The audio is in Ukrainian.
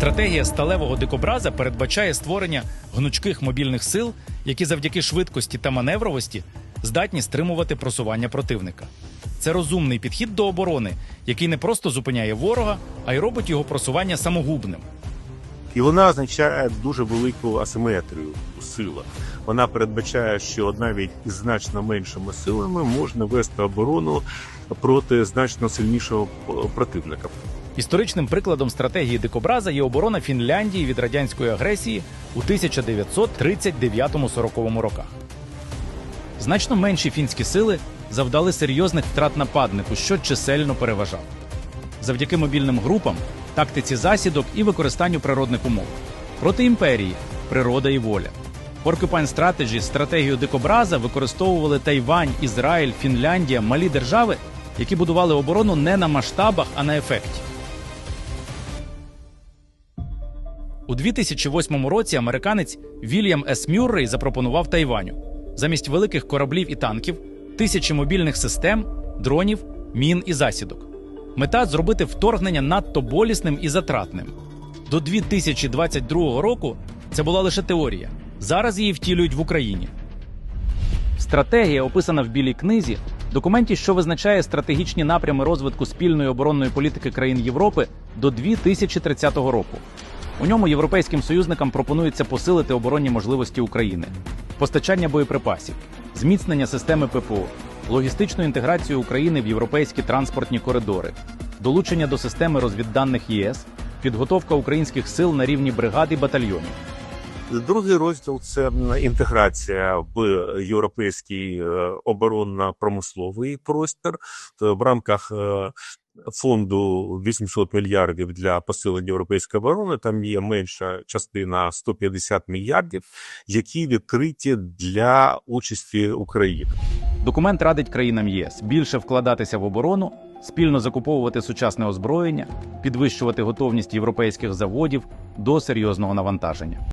Стратегія сталевого дикобраза передбачає створення гнучких мобільних сил, які завдяки швидкості та маневровості здатні стримувати просування противника. Це розумний підхід до оборони, який не просто зупиняє ворога, а й робить його просування самогубним. І вона означає дуже велику асиметрію у силах. Вона передбачає, що навіть із значно меншими силами можна вести оборону проти значно сильнішого противника. Історичним прикладом стратегії дикобраза є оборона Фінляндії від радянської агресії у 1939-40 роках. Значно менші фінські сили завдали серйозних втрат нападнику, що чисельно переважав. Завдяки мобільним групам, тактиці засідок і використанню природних умов. Проти імперії, природа і воля. Porcupine Strategy стратегію дикобраза використовували Тайвань, Ізраїль, Фінляндія, малі держави, які будували оборону не на масштабах, а на ефекті. У 2008 році американець Вільям С. Мюррей запропонував Тайваню замість великих кораблів і танків, тисячі мобільних систем, дронів, мін і засідок. Мета зробити вторгнення надто болісним і затратним. До 2022 року це була лише теорія. Зараз її втілюють в Україні. Стратегія, описана в білій книзі, документі, що визначає стратегічні напрями розвитку спільної оборонної політики країн Європи до 2030 року. У ньому європейським союзникам пропонується посилити оборонні можливості України, постачання боєприпасів, зміцнення системи ППО, логістичну інтеграцію України в європейські транспортні коридори, долучення до системи розвідданих ЄС, підготовка українських сил на рівні бригад і батальйонів. Другий розділ це інтеграція в європейський е, оборонно-промисловий простір в рамках е, фонду 800 мільярдів для посилення європейської оборони. Там є менша частина 150 мільярдів, які відкриті для участі України. Документ радить країнам ЄС більше вкладатися в оборону, спільно закуповувати сучасне озброєння, підвищувати готовність європейських заводів до серйозного навантаження.